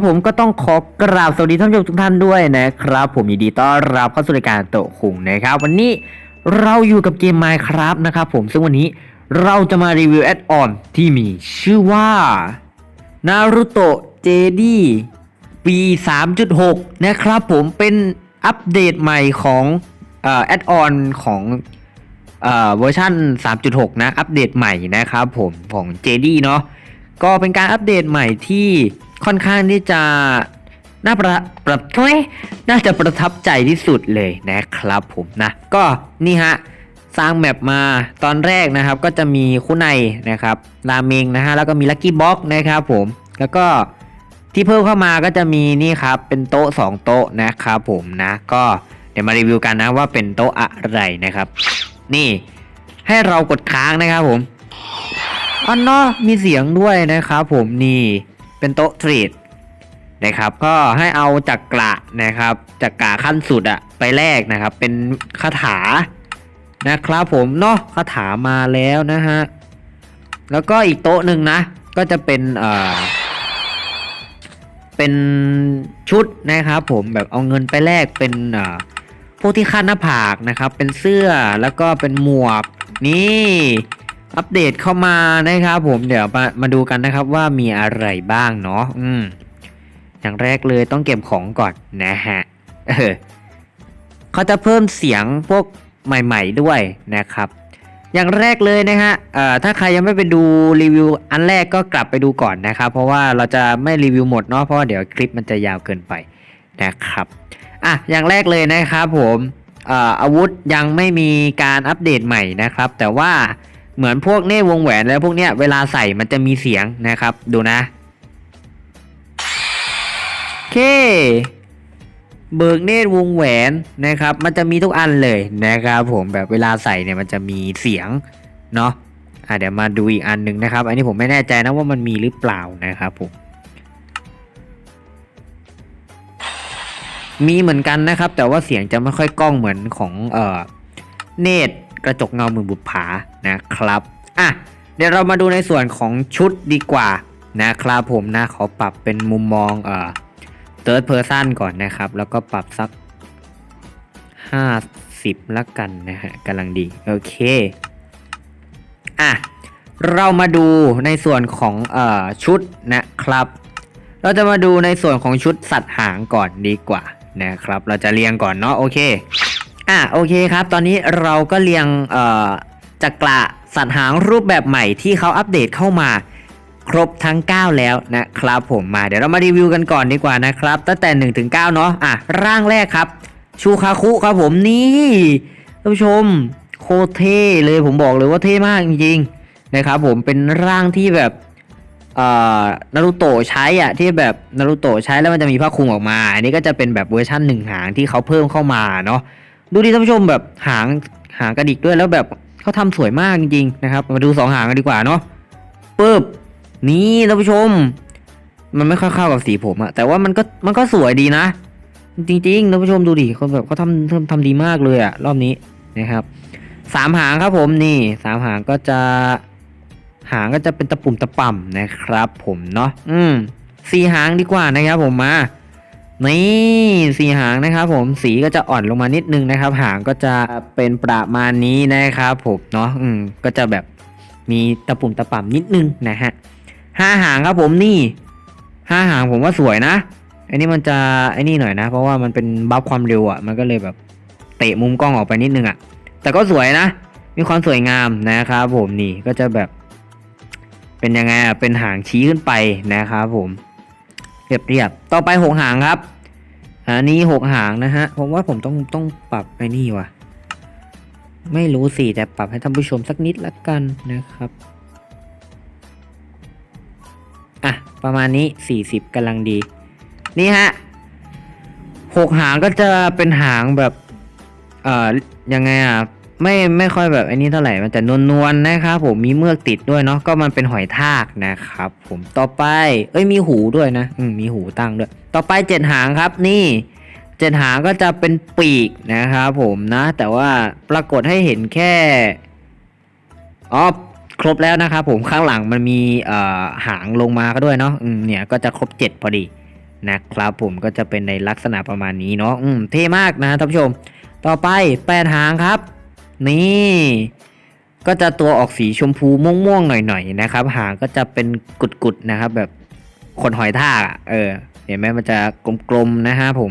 ครับผมก็ต้องขอกราบสวัสดีท่านผู้ชมทุกท่านด้วยนะครับ ผมยินดีต้อนรับเข้าสู่รายการโตคุงนะครับ วันนี้เราอยู่กับเกม Minecraft นะครับผมซึ่งวันนี้เราจะมารีวิวแอดออนที่มีชื่อว่า Naruto JD ปี 3.6 นะครับผมเป็นอัปเดตใหม่ของแอดออนของเอ่อเวอร์ชัน3.6 นะ อัปเดตใหม่นะครับผมของ JD เนาะก็เป็นการอัปเดตใหม่ที่ ค่อนข้างที่จะน่าประประน่าจะประทับใจที่สุดเลยนะครับผมนะ ก็นี่ฮะสร้างแมปมาตอนแรกนะครับ ก็จะมีคุไนนะครับราเมงนะฮะแล้วก็มีลักกี้บ็อกนะครับผมแล้วก็ที่เพิ่มเข้ามาก็จะมีนี่ครับ เป็นโต๊ะ 2 โต๊ะนะครับผมนะก็เดี๋ยวมารีวิวกันนะว่าเป็นโต๊ะอะไรนะครับ นี่ให้เรากดค้างนะครับผมอันเนาะมีเสียงด้วยนะครับผมนี่ เป็นโต๊ะเทรดนะครับ ก็ให้เอาจักระนะครับจักระขั้นสุดอะไปแลกนะครับ เป็นคาถานะครับผมเนาะคาถามาแล้วนะฮะแล้วก็อีกโต๊ะหนึ่งนะ ก็จะเป็นเอ่อเป็นชุดนะครับผมแบบเอาเงินไปแลกเป็นเอ่อพวกที่คาดหน้าผากนะครับ เป็นเสื้อแล้วก็เป็นหมวกนี่ อัปเดตเข้ามานะครับผมเดี๋ยวมามาดูกันนะครับว่ามีอะไรบ้างเนาะอืมอย่างแรกเลยต้องเก็บของก่อนนะฮะเออเขาจะเพิ่มเสียงพวกใหม่ ๆด้วยนะครับ อย่างแรกเลยนะฮะเอ่อถ้าใครยังไม่ไปดูรีวิวอันแรกก็กลับไปดูก่อนนะครับ เพราะว่าเราจะไม่รีวิวหมดเนาะเพราะว่าเดี๋ยวคลิปมันจะยาวเกินไปนะครับอะอย่างแรกเลยนะครับผมอ่ออาวุธยังไม่มีการอัปเดตใหม่นะครับ แต่ว่า เหมือนพวกเน่วงแหวนแล้วพวกเนี้ยเวลาใส่มันจะมีเสียงนะครับ ดูนะโอเค เบิกเนตรวงแหวนนะครับ มันจะมีทุกอันเลยนะครับผมแบบเวลาใส่เนี่ยมันจะมีเสียงเนาะอะเดี๋ยวมาดูอีกอันหนึ่งนะครับ อันนี้ผมไม่แน่ใจนะว่ามันมีหรือเปล่านะครับผมมีเหมือนกันนะครับ แต่ว่าเสียงจะไม่ค่อยก้องเหมือนของเอ่อเนตร กระจกเงามือบุปผานะครับอะเดี๋ยวเรามาดูในส่วนของชุดดีกว่านะครับผมนะขอปรับเป็นมุมมองเอ่อ third person ก่อนนะครับ แล้วก็ปรับสัก 50ละกันนะฮะกำลังดี โอเคอะเรามาดูในส่วนของเอ่อชุดนะครับ เราจะมาดูในส่วนของชุดสัตว์หางก่อนดีกว่านะครับ เราจะเรียงก่อนเนาะโอเค อะโอเคครับ ตอนนี้เราก็เรียงจักระสัตว์หางรูปแบบใหม่ที่เขาอัปเดตเข้ามาครบทั้ง 9 แล้วนะครับผมมาเดี๋ยวเรามารีวิวกันก่อนดีกว่านะครับ ตั้งแต่1ถึง9เนาะอะร่างแรกครับ ชูคาคุครับผมนี่ท่านผู้ชมโคตรเท่เลยผมบอกเลยว่าเท่มากจริงๆนะครับผมเป็นร่างที่แบบเอ่อนารูโตะใช้อะที่แบบนารูโตะใช้แล้วมันจะมีผ้าคลุมออกมา อันนี้ก็จะเป็นแบบเวอร์ชั่นหนึ่งหางที่เขาเพิ่มเข้ามาเนาะ ดูดิท่านผู้ชมแบบหางหางกระดิกด้วยแล้วแบบเขาทำสวยมากจริงๆนะครับ มาดูสองหางกันดีกว่าเนาะปึ๊บนี่ท่านผู้ชม มันไม่ค่อยเข้ากับสีผมอะแต่ว่ามันก็มันก็สวยดีนะ จริงๆท่านผู้ชมดูดิเขาแบบเขาทำทำทำดีมากเลยอะรอบนี้นะครับสามหางครับผมนี่สามหางก็จะ หางก็จะเป็นตะปุ่มตะป่ำนะครับ ผมเนาะอืมสี่หางดีกว่านะครับผมมา นี่สีหางนะครับผมสีก็จะอ่อนลงมานิดนึงนะครับ หางก็จะเป็นประมาณนี้นะครับผมเนาะอืมก็จะแบบมีตะปุ่มตะป่ำนิดนึงนะฮะห้าหางครับผมนี่ห้าหางผมว่าสวยนะอันนี้มันจะไอ้นี่หน่อยนะ เพราะว่ามันเป็นบัฟความเร็วอะ่ะมันก็เลยแบบเตะมุมกล้องออกไปนิดนึงอะ่ะ แต่ก็สวยนะ มีความสวยงามนะครับผมนี่ก็จะแบบ เป็นยังไงอะเป็นหางชี้ขึ้นไปนะครับผม เรียบเรียบๆต่อไปหกหางครับ อันนี้หกหางนะฮะ ผมว่าผมต้องต้องปรับไอ้นี่ว่ะ ไม่รู้สิแต่ปรับให้ท่านผู้ชมสักนิดละกันนะครับ อะ ประมาณนี้สี่สิบกำลังดี นี่ฮะหกหางก็จะเป็นหางแบบ เอ่อ ยังไงอะ ไม่ไม่ค่อยแบบอ้นี้เท่าไหร่มันจะนวลๆนะครับผมมีเมือกติดด้วยเนาะก็มันเป็นหอยทากนะครับ ผมต่อไป เอ้ยมีหูด้วยนะอืมมีหูตั้งด้วย ต่อไปเจ็ดหางครับนี่เจ็ดหางก็จะเป็นปีกนะครับผมนะ แต่ว่าปรากฏให้เห็นแค่อ๋อครบแล้วนะครับผมข้างหลังมันมีเอ่อหางลงมาก็ด้วยเนาะอืมเนี่ยก็จะครบเจ็ดพอดีนะครับผมก็จะเป็นในลักษณะประมาณนี้เนาะอืมเท่มากนะท่านผู้ชม ต่อไปแปดหางครับ นี่ ก็จะตัวออกสีชมพูม่วงๆหน่อยๆนะครับ หางก็จะเป็นกุดๆนะครับ แบบขนหอยทากเออ เห็นไหมมันจะกลมๆนะฮะผม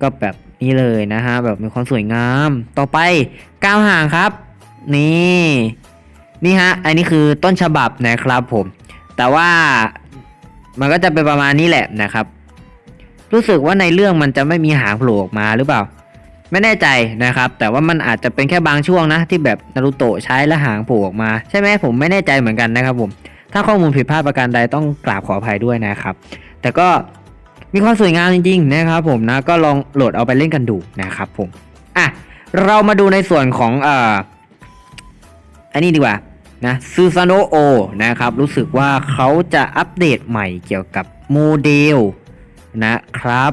ก็แบบนี้เลยนะฮะแบบมีความสวยงาม ต่อไปก้าวหางครับ นี่นี่ฮะ อันนี้คือต้นฉบับนะครับผม แต่ว่ามันก็จะเป็นประมาณนี้แหละนะครับ รู้สึกว่าในเรื่องมันจะไม่มีหางโผล่ออกมาหรือเปล่า ไม่แน่ใจนะครับ แต่ว่ามันอาจจะเป็นแค่บางช่วงนะ ที่แบบนารูโตะใช้แล้วหางโผล่ออกมา ใช่ไหมผมไม่แน่ใจเหมือนกันนะครับผม ถ้าข้อมูลผิดพลาดประการใดต้องกราบขออภัยด้วยนะครับ แต่ก็มีความสวยงามจริงๆนะครับผมนะก็ลองโหลดเอาไปเล่นกันดูนะครับผมอะเรามาดูในส่วนของเอ่ออันนี้ดีกว่านะซูซานโนโอนะครับ รู้สึกว่าเขาจะอัปเดตใหม่เกี่ยวกับโมเดลนะครับ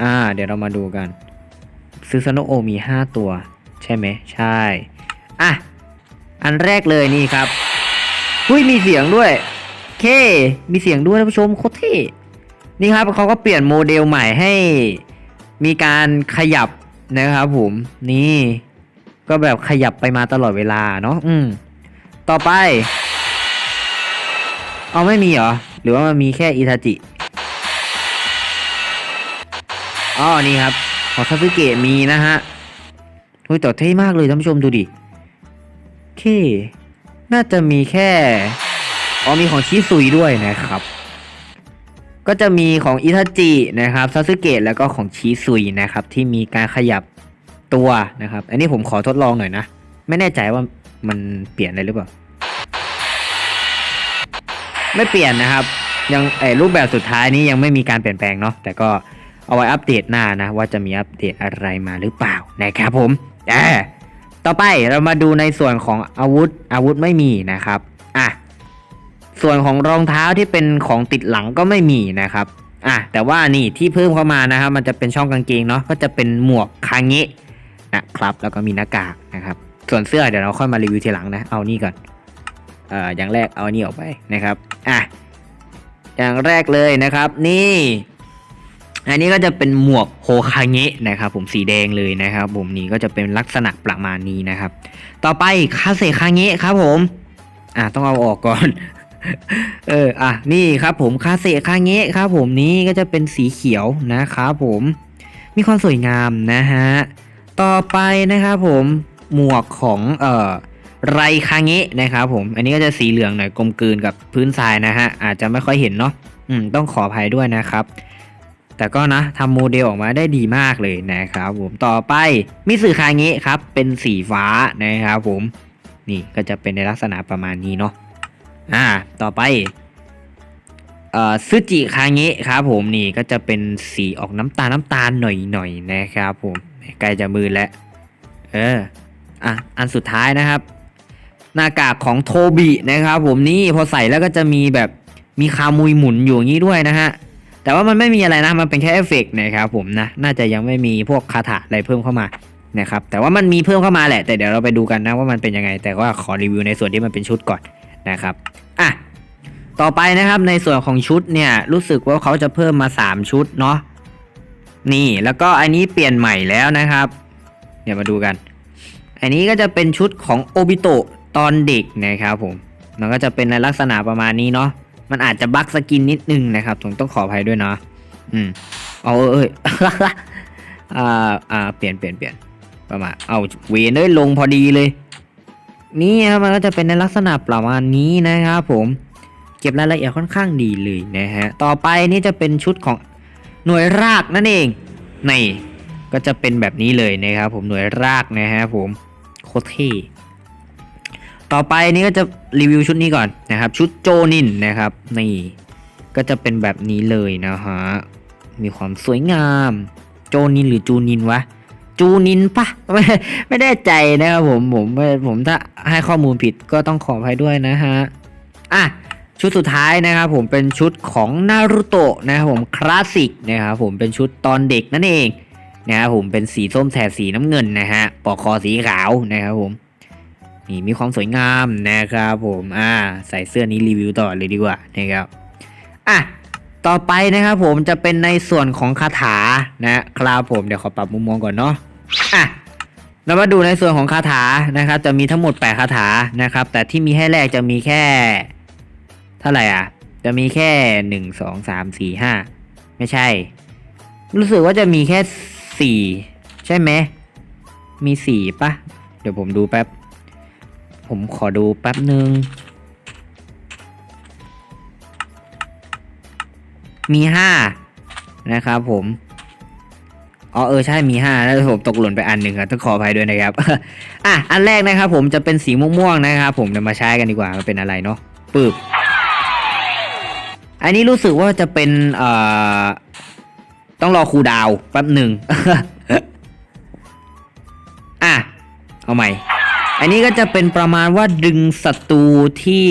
อ่า เดี๋ยวเรามาดูกัน ซูซานโนโอมี 5 ตัว ใช่ไหมใช่ อะ อันแรกเลยนี่ครับหุ้ยมีเสียงด้วย เค มีเสียงด้วยท่านผู้ชมโคตรเท่นี่ครับเขาก็เปลี่ยนโมเดลใหม่ให้ มีการขยับนะครับผมนี่ก็แบบขยับไปมาตลอดเวลาเนาะอืม ต่อไป เอาไม่มีเหรอ หรือว่ามันมีแค่อิทาจิ อ๋อ นี่ครับ ของซาสึเกะมีนะฮะอุ้ยแต่เท่มากเลยท่านผู้ชมดูดิเคน่าจะมีแค่อ๋อมีของชิซุยด้วยนะครับ ก็จะมีของอิทาจินะครับซาสึเกะแล้วก็ของชิซุยนะครับ ที่มีการขยับตัวนะครับ อันนี้ผมขอทดลองหน่อยนะ ไม่แน่ใจว่ามันเปลี่ยนอะไรหรือเปล่า ไม่เปลี่ยนนะครับ ยังไอรูปแบบสุดท้ายนี้ยังไม่มีการเปลี่ยนแปลงเนาะแต่ก็ เอาไว้อัปเดตหน้านะ ว่าจะมีอัปเดตอะไรมาหรือเปล่านะครับผมแอบต่อไปเรามาดูในส่วนของอาวุธอาวุธไม่มีนะครับอะส่วนของรองเท้าที่เป็นของติดหลังก็ไม่มีนะครับอะแต่ว่านี่ที่เพิ่มเข้ามานะครับมันจะเป็นช่องกางเกงเนาะก็จะเป็นหมวกคางเงะนะครับ แล้วก็มีหน้ากากนะครับ ส่วนเสื้อเดี๋ยวเราค่อยมารีวิวทีหลังนะเอานี่ก่อนเอ่ออย่างแรกเอาอันนี้ออกไปนะครับอะอย่างแรกเลยนะครับ นี่ อันนี้ก็จะเป็นหมวกโฮคาเงะนะครับผมสีแดงเลยนะครับ ผมนี่ก็จะเป็นลักษณะประมาณนี้นะครับ ต่อไปคาเซคาเงะครับผมอะต้องเอาออกก่อน เอออะนี่ครับผมคาเซคาเงะครับผมนี่ก็จะเป็นสีเขียวนะครับผมมีความสวยงามนะฮะต่อไปนะครับผมหมวกของเอ่อไรคาเงะนะครับผมอันนี้ก็จะสีเหลืองหน่อยกลมกลืนกับพื้นทรายนะฮะอาจจะไม่ค่อยเห็นเนาะอืมต้องขออภัยด้วยนะครับ แต่ก็นะทำโมเดลออกมาได้ดีมากเลยนะครับผมต่อไปมิสึคาเงะครับ เป็นสีฟ้านะครับผมนี่ก็จะเป็นในลักษณะประมาณนี้เนาะอ่าต่อไปเอ่อซึจิคาเงะครับผมนี่ก็จะเป็นสีออกน้ำตาลน้ำตาลหน่อยๆนะครับผมใกล้จะมือแล้วเอออะอันสุดท้ายนะครับ หน้ากากของโทบินะครับผมนี่พอใส่แล้วก็จะมีแบบมีคามุยหมุนอยู่อย่างนี้ด้วยนะฮะ แต่ว่ามันไม่มีอะไรนะ มันเป็นแค่เอฟเฟกต์นะครับผมนะ น่าจะยังไม่มีพวกคาถาอะไรเพิ่มเข้ามานะครับ แต่ว่ามันมีเพิ่มเข้ามาแหละ แต่เดี๋ยวเราไปดูกันนะว่ามันเป็นยังไง แต่ว่าขอรีวิวในส่วนที่มันเป็นชุดก่อนนะครับ อะ ต่อไปนะครับในส่วนของชุดเนี่ยรู้สึกว่าเขาจะเพิ่มมา 3 ชุดเนาะ นี่แล้วก็อันนี้เปลี่ยนใหม่แล้วนะครับ เดี๋ยวมาดูกัน อันนี้ก็จะเป็นชุดของโอบิโตะตอนเด็กนะครับผม มันก็จะเป็นในลักษณะประมาณนี้เนาะ มันอาจจะบั๊กสกินนิดนึงนะครับผมต้องขออภัยด้วยเนาะอืมเอาเอ้ยอ่าอ่าเปลี่ยนเปลี่ยนเปลี่ยนประมาณเอาเวนได้ยลงพอดีเลย นี่ครับมันก็จะเป็นในลักษณะประมาณนี้นะครับผมเก็บรายละเอียดค่อนข้างดีเลยนะฮะต่อไปนี่จะเป็นชุดของหน่วยรากนั่นเองนี่ก็จะเป็นแบบนี้เลยนะครับผมหน่วยรากนะฮะผมโคตรเท่ ต่อไปนี่ก็จะรีวิวชุดนี้ก่อนนะครับ ชุดโจนินนะครับนี่ก็จะเป็นแบบนี้เลยนะฮะมีความสวยงาม โจนินหรือจูนินวะจูนินปะไม่ไม่แน่ใจนะครับผมผมผมถ้าให้ข้อมูลผิดก็ต้องขออภัยด้วยนะฮะอะชุดสุดท้ายนะครับผมเป็นชุดของนารูโตะนะครับผมคลาสสิกนะครับผมเป็นชุดตอนเด็กนั่นเองนะครับผมเป็นสีส้มแถบสีน้ำเงินนะฮะปอกคอสีขาวนะครับผม นี่มีความสวยงามนะครับผมอ่าใส่เสื้อนี้รีวิวต่อเลยดีกว่านะครับอะต่อไปนะครับผมจะเป็นในส่วนของคาถานะครับผมเดี๋ยวขอปรับมุมมองก่อนเนาะอะเรามาดูในส่วนของคาถานะครับ จะมีทั้งหมด8คาถานะครับ แต่ที่มีให้แรกจะมีแค่ เท่าไหร่อะ จะมีแค่หนึ่งสองสามสี่ห้าไม่ใช่ รู้สึกว่าจะมีแค่สี่ใช่ไหมมีสี่ปะเดี๋ยวผมดูแป๊บ ผมขอดูแป๊บหนึ่งมีห้านะครับผมอ๋อเออใช่มีห้าแล้วผมตกหล่นไปอันหนึ่งครับต้องขออภัยด้วยนะครับอะอันแรกนะครับผมจะเป็นสีม่วงๆนะครับผมเดี๋ยวมาใช้กันดีกว่ามันเป็นอะไรเนาะปึ๊บอันนี้รู้สึกว่าจะเป็นเอ่อต้องรอครูดาวแป๊บหนึ่งอะเอาใหม่ อันนี้ก็จะเป็นประมาณว่าดึงศัตรูที่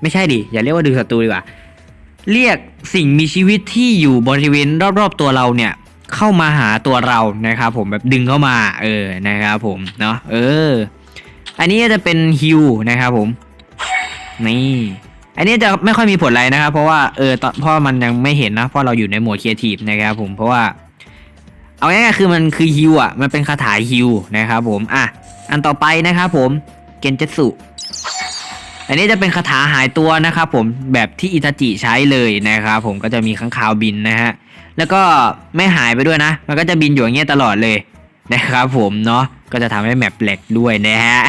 ไม่ใช่ดิอย่าเรียกว่าดึงศัตรูดีกว่า เรียกสิ่งมีชีวิตที่อยู่บริเวณรอบๆตัวเราเนี่ยเข้ามาหาตัวเรานะครับผมแบบดึงเข้ามาเออนะครับผมเนาะเออ อันนี้ก็จะเป็นฮิวนะครับผมนี่อันนี้จะไม่ค่อยมีผลอะไรนะครับ เพราะว่าเออตอนพราะมันยังไม่เห็นนะเพราะเราอยู่ในโหมดครีเอทีฟนะครับผมเพราะว่า เอาง่ายๆคือมันคือฮิวอะมันเป็นคาถาฮิวนะครับผมอะ อันต่อไปนะครับผมเกนเจตสุอันนี้จะเป็นคาถาหายตัวนะครับผมแบบที่อิตาจิใช้เลยนะครับผมก็จะมีข้างคาวบินนะฮะแล้วก็ไม่หายไปด้วยนะ มันก็จะบินอยู่อย่างเงี้ยตลอดเลยนะครับผมเนาะก็จะทำให้แมปแหลกด้วยนะฮะ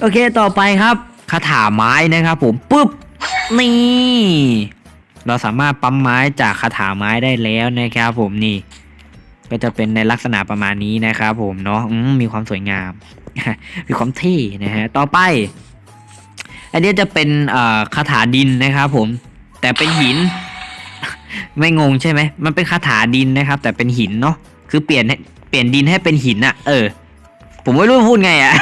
โอเคต่อไปครับคาถาไม้นะครับผมปุ๊บนี่เราสามารถปั๊มไม้จากคาถาไม้ได้แล้วนะครับผมนี่ ก็จะเป็นในลักษณะประมาณนี้นะครับผมเนาะมมีความสวยงาม มีความเท่นะฮะต่อไปอันนี้จะเป็นคาถาดินนะครับผม แต่เป็นหิน ไม่งงใช่ไหมมันเป็นคาถาดินนะครับ แต่เป็นหินเนาะคือเปลี่ยนเปลี่ยนดินให้เป็นหินอะเออ ผมไม่รู้พูดไงอะ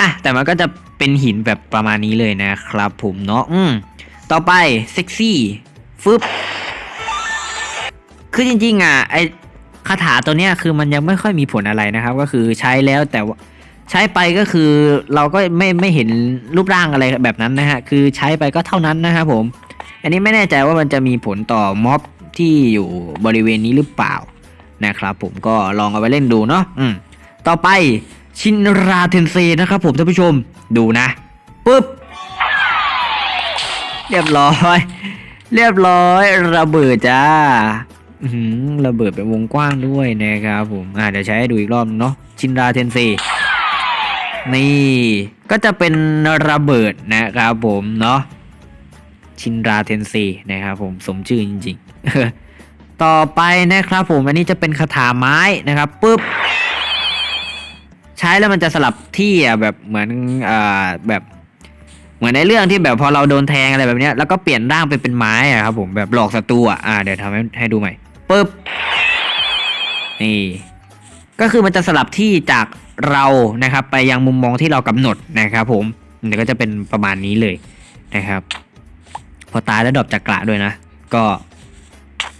อะแต่มันก็จะเป็นหินแบบประมาณนี้เลยนะครับ ผมเนาะอืมต่อไปเซ็กซี่ฟึบคือจริงๆอะไอ คาถาตัวเนี้ยคือมันยังไม่ค่อยมีผลอะไรนะครับ ก็คือใช้แล้วแต่ว่าใช้ไปก็คือเราก็ไม่ไม่เห็นรูปร่างอะไรแบบนั้นนะฮะคือใช้ไปก็เท่านั้นนะครับผม อันนี้ไม่แน่ใจว่ามันจะมีผลต่อม็อบที่อยู่บริเวณนี้หรือเปล่านะครับผมก็ลองเอาไปเล่นดูเนาะอืมต่อไปชินราเทนเซนะครับผมท่านผู้ชมดูนะปุ๊บเรียบร้อย เรียบร้อยระเบิดจ้า ระเบิดเป็นวงกว้างด้วยนะครับผมอ่าเดี๋ยวใช้ให้ดูอีกรอบเนาะชินราเทนเซนี่ก็จะเป็นระเบิดนะครับผมเนาะชินราเทนเซนะครับผมสมชื่อจริงๆ ต่อไปนะครับผมอันนี้จะเป็นคาถาไม้นะครับปุ๊บใช้แล้วมันจะสลับที่อะแบบเหมือนอ่าแบบเหมือนในเรื่องที่แบบพอเราโดนแทงอะไรแบบนี้แล้วก็เปลี่ยนร่างไปเป็นไม้อะครับผมแบบหลอกศัตรูอะอ่าเดี๋ยวทำให้ให้ดูใหม่ ปึ๊บนี่ก็คือมันจะสลับที่จากเรานะครับ ไปยังมุมมองที่เรากำหนดนะครับ ผมเดี๋ยวก็จะเป็นประมาณนี้เลยนะครับ พอตายแล้วดรอปจากกระด้วยนะ ก็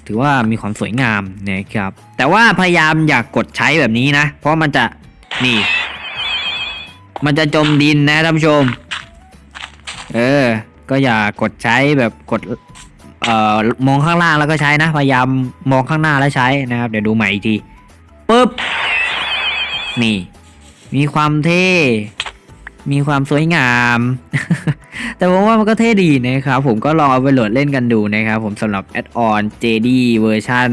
ถือว่ามีความสวยงามนะครับ แต่ว่าพยายามอย่ากกดใช้แบบนี้นะ เพราะมันจะนี่ มันจะจมดินนะท่านผู้ชม เออ ก็อย่ากดใช้แบบกด อ่อมองข้างล่างแล้วก็ใช้นะ พยายามมองข้างหน้าแล้วใช้นะครับ เดี๋ยวดูใหม่อีกทีปึ๊บนี่ มีความเท่ มีความสวยงาม แต่ผมว่ามันก็เท่ดีนะครับ ผมก็ลองเอาไปโหลดเล่นกันดูนะครับ ผมสำหรับ Add-on JD เวอร์ชัน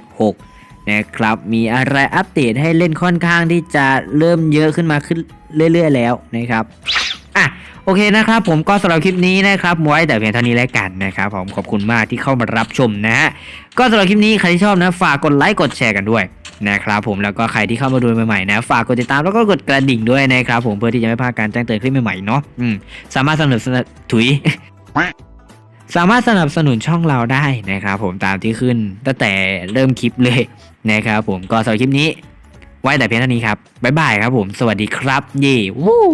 3.6 นะครับ มีอะไรอัปเดตให้เล่นค่อนข้างที่จะเริ่มเยอะขึ้นมาขึ้นเรื่อย ๆ แล้วนะครับ โอเคนะครับผมก็สำหรับคลิปนี้นะครับไว้แต่เพียงเท่านี้แล้วกันนะครับผมขอบคุณมากที่เข้ามารับชมนะฮะก็สำหรับคลิปนี้ใครที่ชอบนะฝากกดไลค์กดแชร์กันด้วยนะครับผมแล้วก็ใครที่เข้ามาดูใหม่ๆนะฝากกดติดตามแล้วก็กดกระดิ่งด้วยนะครับผมเพื่อที่จะไม่พลาดการแจ้งเตือนคลิปใหม่ๆเนาะอืมสามารถสนับสนุนถุย สามารถสนับสนุนช่องเราได้นะครับผมตามที่ขึ้นตั้งแต่เริ่มคลิปเลยนะครับผมก็สำหรับคลิปนี้ ไว้แต่เพียงเท่านี้ครับบ๊ายบายครับผมสวัสดีครับเย่วู้